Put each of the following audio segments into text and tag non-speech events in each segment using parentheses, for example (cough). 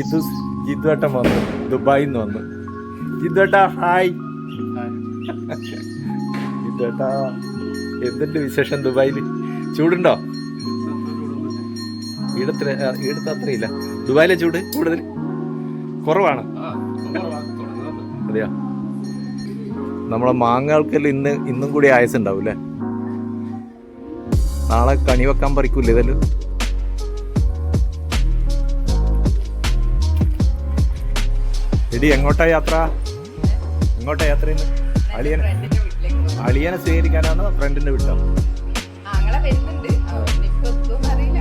ജിത്തു ജിത്തുവേട്ടൻ വന്നു. ദുബായിൽ നിന്ന് വന്നു. ജിദ്വട്ട ഹായ്. ജിദ്വട്ട എന്തുണ്ട് വിശേഷം ദുബായിൽ ചൂടുണ്ടോ? ഈടത്ര ഈടത്ത് അത്രയില്ല. ദുബായിലെ ചൂട് കൂടുതൽ? കുറവാണ്. അതെയോ? നമ്മളെ മാങ്ങകൾക്കെല്ലാം ഇന്ന് ഇന്നും കൂടി ആയസ് ഉണ്ടാവും അല്ലേ നാളെ കണി വെക്കാൻ പറിക്കൂല്ലേ ഇതെല്ലാം? എടി എങ്ങോട്ടാ യാത്ര? എങ്ങോട്ടാ യാത്ര അളിയനെ അളിയനെ സ്വീകരിക്കാനാണ് ഫ്രണ്ടിന്റെ വീട്ടോ? ആങ്ങളെ വരുന്നുണ്ട്. അവനിപ്പോ അറിയില്ല.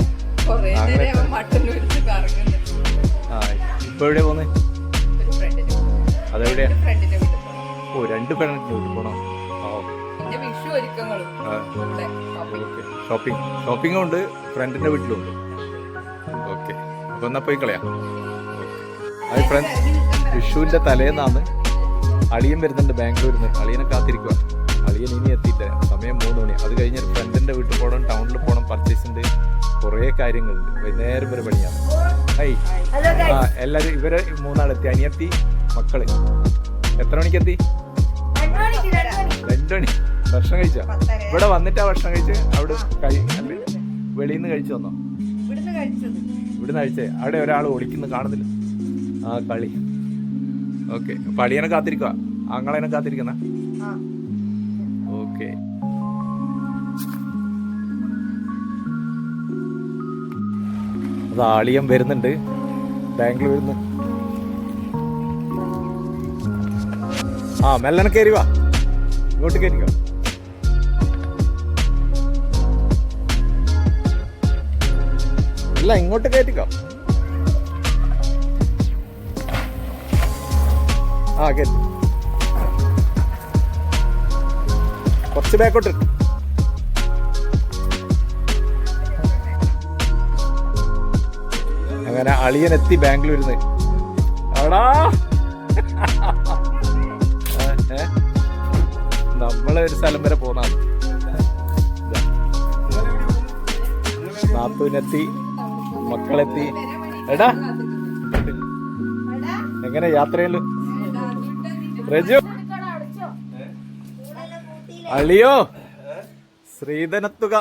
കൊറേ ആങ്ങളെ നേരം അവൻ മട്ടൻ വിളിച്ച് കറങ്ങുന്നുണ്ട് ആ ഇപ്പൊ എവിടെയാ പോന്നെ? അതെവിടെയാ? ഓ രണ്ട് ഫ്രണ്ടിന്റെ വീട്ടിൽ പോണോ? ഷോപ്പിംഗ് ഷോപ്പിംഗും ഉണ്ട് ഫ്രണ്ടിന്റെ വീട്ടിലും ഉണ്ട്. ഓക്കെ. അപ്പൊ എന്നാ പോയി കളയാം. അത് ഫ്രണ്ട് വിഷുവിന്റെ തലേന്നാണ് അളിയൻ വരുന്നുണ്ട് ബാംഗ്ലൂരിൽ നിന്ന് അളിയനെ കാത്തിരിക്കുക അളിയൻ ഇനി എത്തിയില്ല സമയം മൂന്ന് മണി. അത് കഴിഞ്ഞ് ഫ്രണ്ടിന്റെ വീട്ടിൽ പോകണം ടൗണിൽ പോകണം പർച്ചേസ് ഉണ്ട്. കുറേ കാര്യങ്ങളുണ്ട്. വൈകുന്നേരം വരെ പണിയാണ്. ഹൈ ആ എല്ലാവരും ഇവരെ മൂന്നാളെത്തി. അനിയത്തി മക്കൾ. എത്ര മണിക്ക് എത്തി? രണ്ടു മണി ഭക്ഷണം കഴിച്ച? ഇവിടെ വന്നിട്ടാ ഭക്ഷണം കഴിച്ച്? അവിടെ വെളിയിൽ നിന്ന് കഴിച്ചു വന്നോ ഇവിടുന്ന് കഴിച്ചേ. അവിടെ ഒരാൾ ഒളിക്കുന്നു കാണുന്നില്ല. ആ കളി. ഓക്കെ. പടിയനെ കാത്തിരിക്കുക ആങ്ങളെനെ കാത്തിരിക്കുന്ന. ഓക്കെ. അത് ആളിയം വരുന്നുണ്ട്. ബാംഗ്ലൂരിൽ നിന്ന് ആ മെല്ലനെ കയറി വാ. ഇങ്ങോട്ട് കയറിക്കോ ഇല്ല ഇങ്ങോട്ട് കയറ്റിക്കോ ആ കയറ്റി കുറച്ച് ബാക്കോട്ട്. അങ്ങനെ അളിയൻ എത്തി ഏ, ഏ? നമ്മളെ ഒരു സ്ഥലം വരെ പോന്നാണ് നാത്തൂനെത്തി മക്കളെത്തി. എടാ. എങ്ങനെ യാത്രയല്ലോ റജു അളിയോ? ശ്രീധനത്തുക.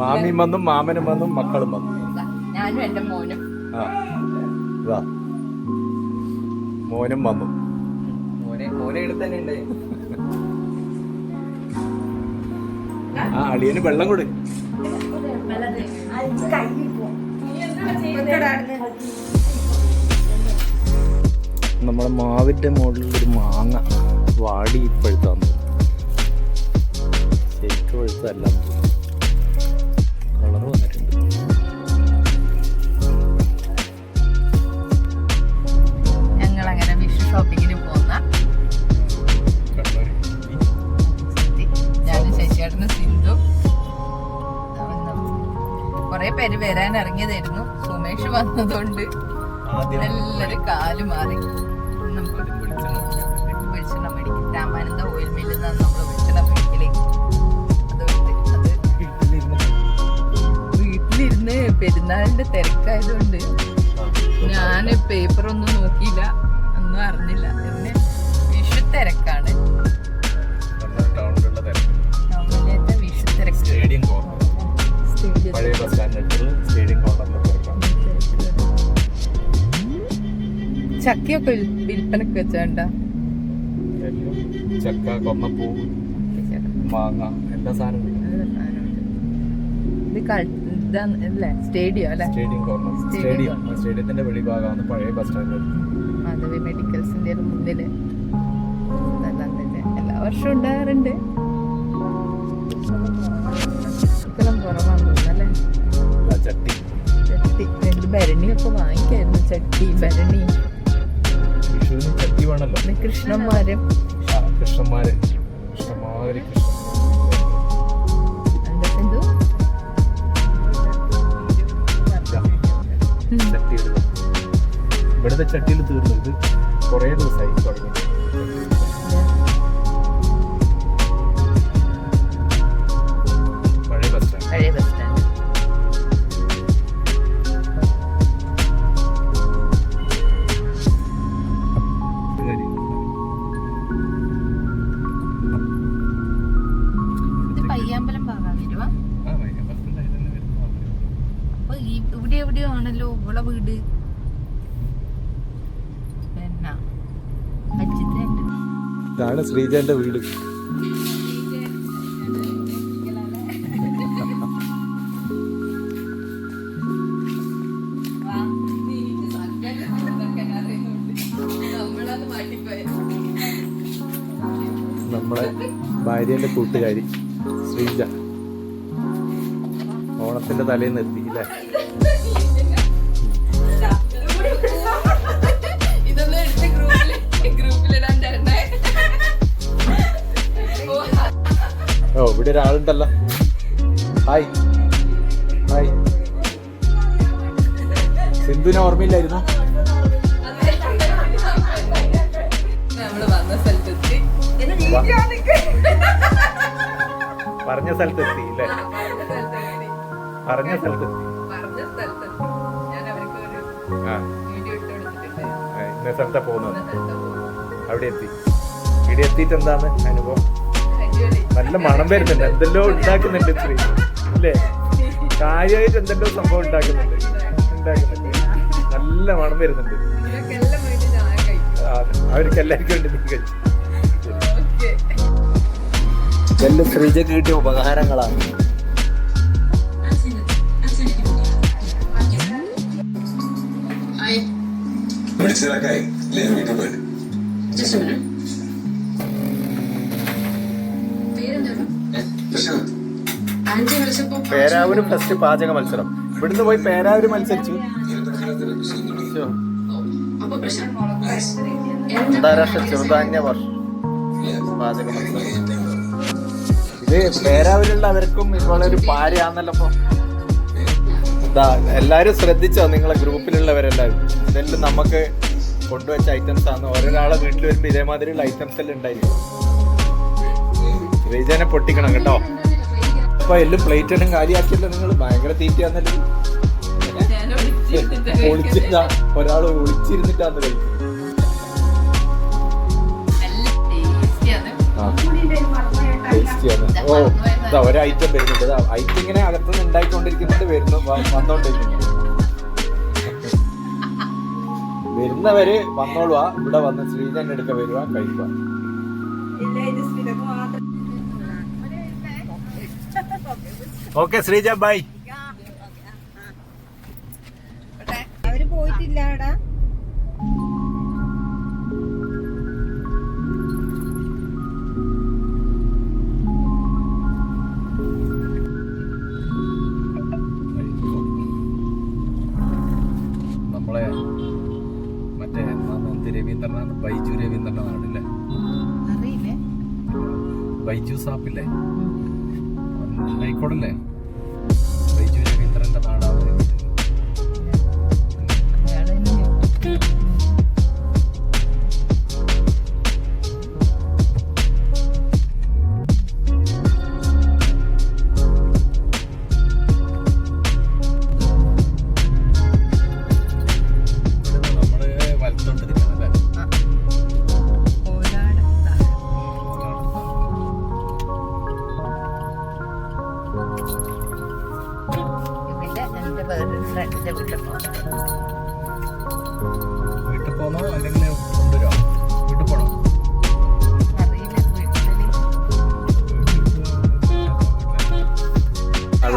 മാമിയും വന്നും മാമനും വന്നും മക്കളും വന്നു. ദാ, ഞാനും എന്റെ മോനും. ആ ഇതാ മോനും വന്നു. ആ അളിയന് വെള്ളം കൊടു. നമ്മുടെ മാവിന്റെ മുകളിൽ ഒരു മാങ്ങ വാടി ഇപ്പോഴത്താന്ന്. ശരിക്കും പഴുത്തല്ല ഇറങ്ങിയതായിരുന്നു. സുമേഷ് വന്നതുകൊണ്ട് നല്ലൊരു കാൽ മാറി. നമുക്ക് വെളിച്ചെണ്ണ മേടിക്കും. രാമാനന്ദ ഓയിൽ മില്ലിൽ നിന്നാണ് നമ്മൾ വെളിച്ചെണ്ണ മേടിക്കലേ അത് വീട്ടിലിരുന്ന് പെരുന്നാളിന്റെ തിരക്കായതുകൊണ്ട് ഞാൻ പേപ്പർ ഒന്നും നോക്കിയില്ല. ഒന്നും അറിഞ്ഞില്ല. പിന്നെ വിഷു തിരക്കാണ്. ചക്കയൊക്കെ വിൽ- വിൽപ്പനക്ക് വെച്ചോണ്ട ചക്ക കൊന്നപ്പൂ മാങ്ങ എല്ലാ സാധനവും ഇത് അല്ലേ? സ്റ്റേഡിയം അല്ലേ? Stadium corner stadium stadium. സ്റ്റേഡിയത്തിന്റെ വെളിഭാഗമാണ് പഴയ ബസ് സ്റ്റാൻഡ് മാധവി മെഡിക്കൽസിന്റെ മുന്നിൽ. എല്ലാ വർഷവും ഉണ്ടാകാറുണ്ട്. കുറവാന്ന് തോന്നുന്നല്ലേ ചട്ടി. ചട്ടി. ഭരണിയൊക്കെ വാങ്ങിക്കായിരുന്നു. ചട്ടി ഭരണി. ചട്ടി വേണമല്ലോ പിന്നെ കൃഷ്ണന്മാരും. ഇവിടുത്തെ ചട്ടിയിൽ തീർന്നു ഇത് കുറേ ദിവസമായി തുടങ്ങി ഇതാണ് ശ്രീജന്റെ വീട്. നമ്മളെ ഭാര്യന്റെ കൂട്ടുകാരി ശ്രീജ. ഓണത്തിന്റെ തലേന്ന് എത്തി അല്ലേ ഇവിടെ ഒരാളുണ്ടല്ലോ. ഹായ്. ഹായ്. സിന്ധുവിനെ ഓർമ്മയില്ലായിരുന്നു? പറഞ്ഞ പറഞ്ഞ സ്ഥലത്തെത്തി അല്ലേ പറഞ്ഞ സ്ഥലത്തെത്തി. എത്തി ഇന്ന സ്ഥലത്താ പോകുന്നത്. സ്ഥലത്താ. അവിടെ എത്തി. ഇവിടെ എത്തിയിട്ട് എന്താണ് അനുഭവം. നല്ല മണം വരുന്നുണ്ട്. എന്തെല്ലോ ഉണ്ടാക്കുന്നുണ്ട് സ്ത്രീ അല്ലേ കാര്യമായിട്ട് എന്തെല്ലോ സംഭവം ഉണ്ടാക്കുന്നുണ്ട്. ഉണ്ടാക്കുന്നുണ്ട്. നല്ല മണം വരുന്നുണ്ട്. അവർക്ക് എല്ലാവർക്കും വേണ്ടി നീ കഴിച്ചു ഇതെല്ലാം കിട്ടിയ ഉപകാരങ്ങളാണ്. മനസ്സിലാക്കായി ഇല്ലേ വീട്ടിൽ പോയി. പേരാവൂര് ഫസ്റ്റ് പാചക മത്സരം. ഇവിടുന്ന് പോയി പേരാവൂര് മത്സരിച്ചു. അന്താരാഷ്ട്ര ചെറുധാന്യ വർഷം. പാചക മത്സരം. ഇത് പേരാവൂരുള്ളവർക്കും ഇതുപോലെ ഒരു പാരയാന്നല്ലോ ഇപ്പൊ. ഇതാ എല്ലാരും ശ്രദ്ധിച്ചോ നിങ്ങളെ ഗ്രൂപ്പിലുള്ളവരെല്ലാവരും ഇതെല്ലാം നമുക്ക് കൊണ്ടുവച്ച ഐറ്റംസ് ആണ്. ഓരോരാളെ വീട്ടിൽ വരുമ്പോ ഇതേമാതിരിയുള്ള ഐറ്റംസ് എല്ലാം ഉണ്ടായിരിക്കും. ശ്രീജനെ പൊട്ടിക്കണം കേട്ടോ. അപ്പൊ എല്ലാം പ്ലേറ്റ് എല്ലാം കാര്യമാക്കിയല്ലോ നിങ്ങൾ ഭയങ്കര തീറ്റയാന്നല്ലോ. ഒളിച്ചിരുന്ന ഒരാൾ ഒളിച്ചിരുന്നിട്ടാന്ന് കഴിക്കും. ഓ ഇതാ ഒരു ഐറ്റം വരുന്നുണ്ട്. ഐറ്റം ഇങ്ങനെ അകത്തുനിന്ന് ഉണ്ടായിക്കൊണ്ടിരിക്കുന്നുണ്ട് വരുന്നു വന്നോണ്ടിരിക്കുന്നു. വരുന്നവര് വന്നോളുക ഇവിടെ വന്ന് ശ്രീജന്റെ അടുക്ക വരുവാ കഴിക്കുക ഓക്കെ ശ്രീജ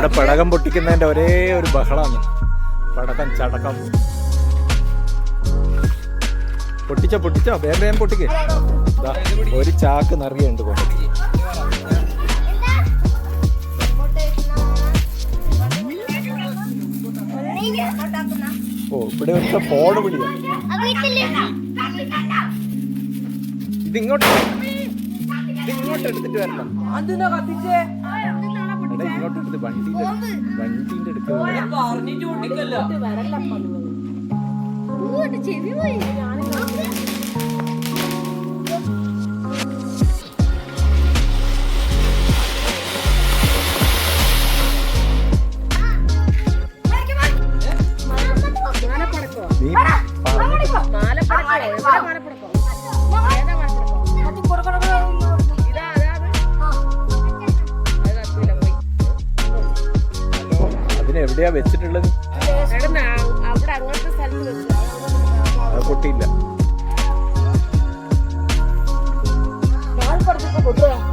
അവിടെ പടകം പൊട്ടിക്കുന്നതിന്റെ ഒരേ ഒരു ബഹളാണ് പടക്കം ചടക്കം. പൊട്ടിച്ചോ പൊട്ടിച്ചോ? വേഗം വേഗം പൊട്ടിക്ക്. ഒരു ചാക്ക് നിറയുണ്ട് കൊണ്ട് ഓ ഇവിടെ ഒരു ഫോൺ വിളിയാ ഇതിങ്ങോട്ട് ഇതിങ്ങോട്ട് എടുത്തിട്ട് വരണം. എടാ, ഇങ്ങോട്ട് എടുത്ത് വണ്ടിന്റെ വണ്ടിന്റെ അടുത്ത്. നീ നാളെ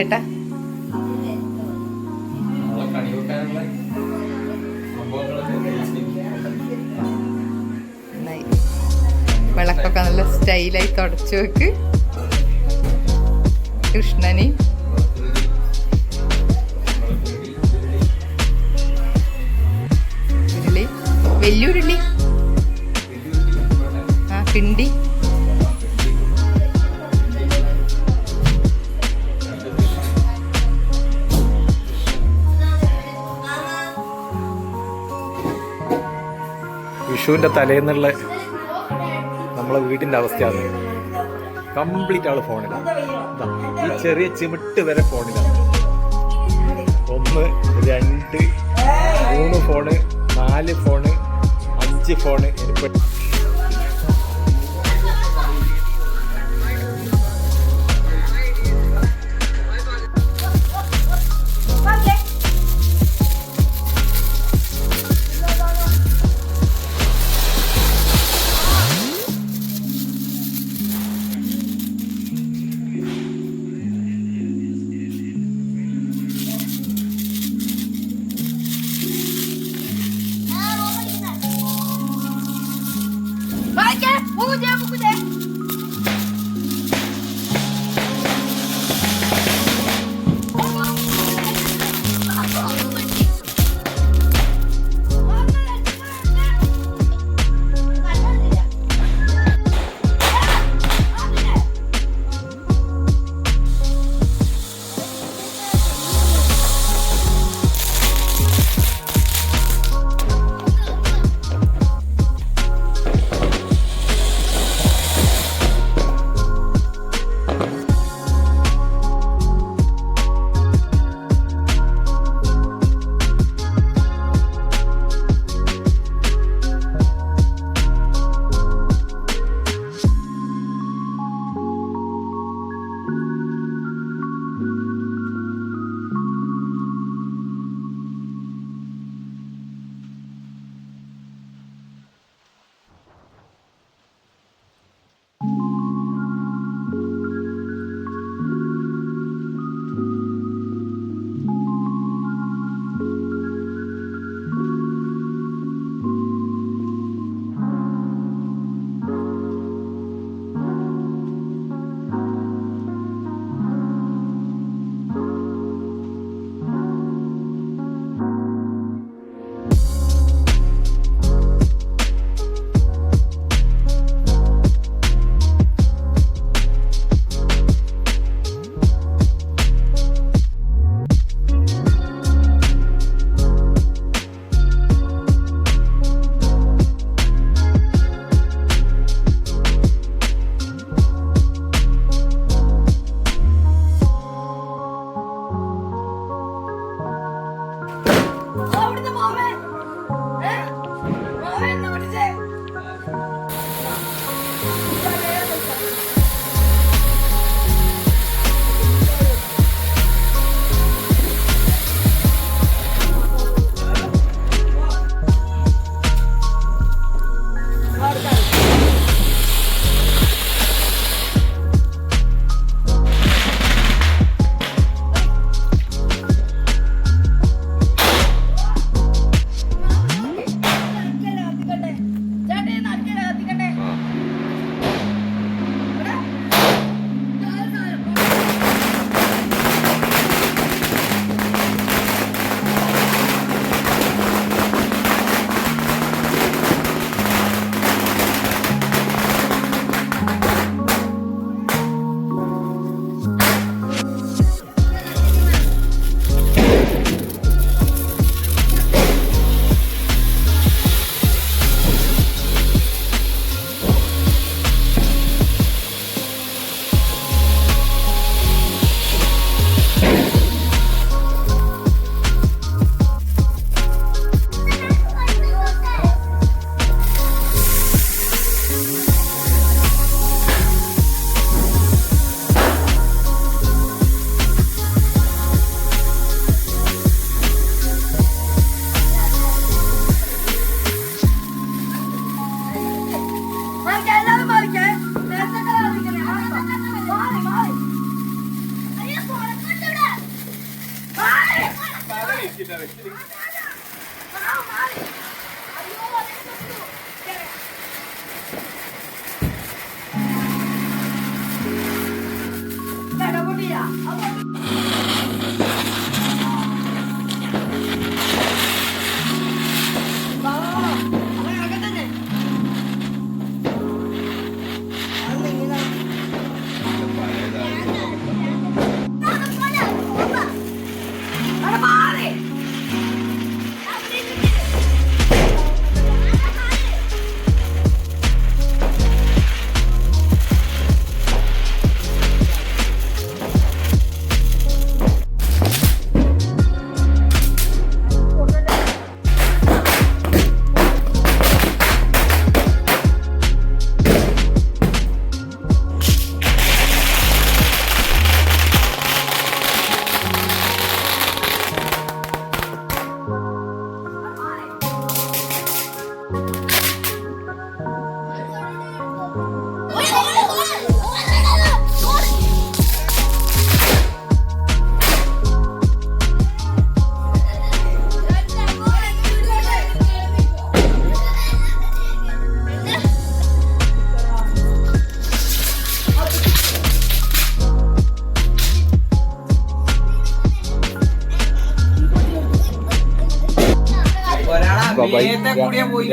ചേട്ടാ വിളക്കൊക്കെ നല്ല സ്റ്റൈലായി തുടച്ചു വെക്ക്. കൃഷ്ണന്. ഉരുളി. വിഷുവിന്റെ തലേന്നുള്ള നമ്മളെ വീടിന്റെ അവസ്ഥയാണ്. കംപ്ലീറ്റ് ആൾ ഫോണിലാണ് ഈ ചെറിയ ചിമിട്ട് വരെ ഫോണിലാണ് ഒന്ന് രണ്ട് മൂന്ന് ഫോണ് നാല് ഫോണ് അഞ്ച് ഫോണ് ഇനിയിപ്പോ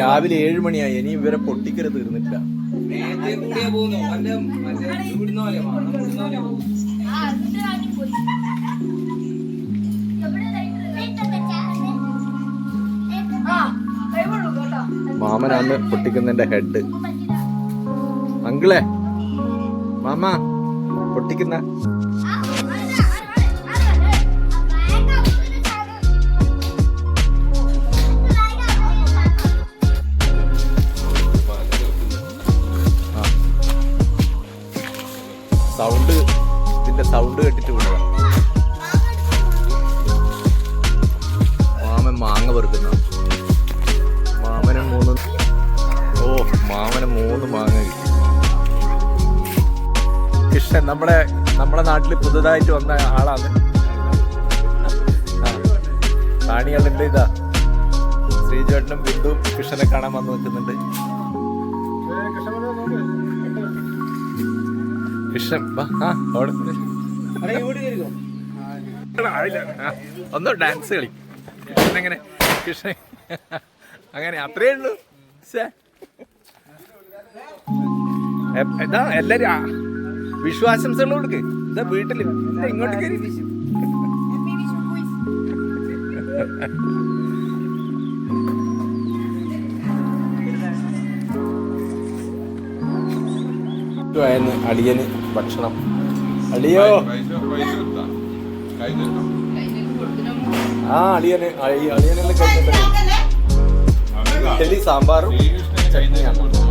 രാവിലെ ഏഴ് മണിയായി. ഇനി ഇവരെ പൊട്ടിക്കരുത് തീർന്നിട്ടില്ല. മാമനാണ് പൊട്ടിക്കുന്നതിന്റെ ഹെഡ് അങ്കിളെ മാമ പൊട്ടിക്കുന്ന പെറുക്കുന്ന മാമന് മൂന്ന് ഓ മാമന് മൂന്ന് മാങ്ങ കിട്ടി. കൃഷ്ണൻ നമ്മുടെ നമ്മുടെ നാട്ടിൽ പുതുതായിട്ട് വന്ന ആളാണ്. കാണികളുണ്ട് ഇതാ. ശ്രീചേട്ടനും ബിന്ദു കൃഷ്ണനെ കാണാൻ വന്നു നിൽക്കുന്നുണ്ട്. കൃഷ്ണൻ ഒന്ന് ഡാൻസ് കളി. കൃഷ്ണൻ എങ്ങനെ കൃഷ്ണൻ (laughs) അങ്ങനെ അത്രേ ഉള്ളൂ. എന്താ ഇതാ എല്ലാരും വിശ്വാസംസ വിശ്വാസംസകൾ കൊടുക്ക്. ഇതാ വീട്ടിൽ. ഇങ്ങോട്ട് കയറി അളിയന് ഭക്ഷണം. അളിയോ. ആ അളിയന് അളി- അളിയനെല്ലാം കഴിച്ചിട്ടുണ്ട് സാമ്പാറും ചട്നിയാണ്.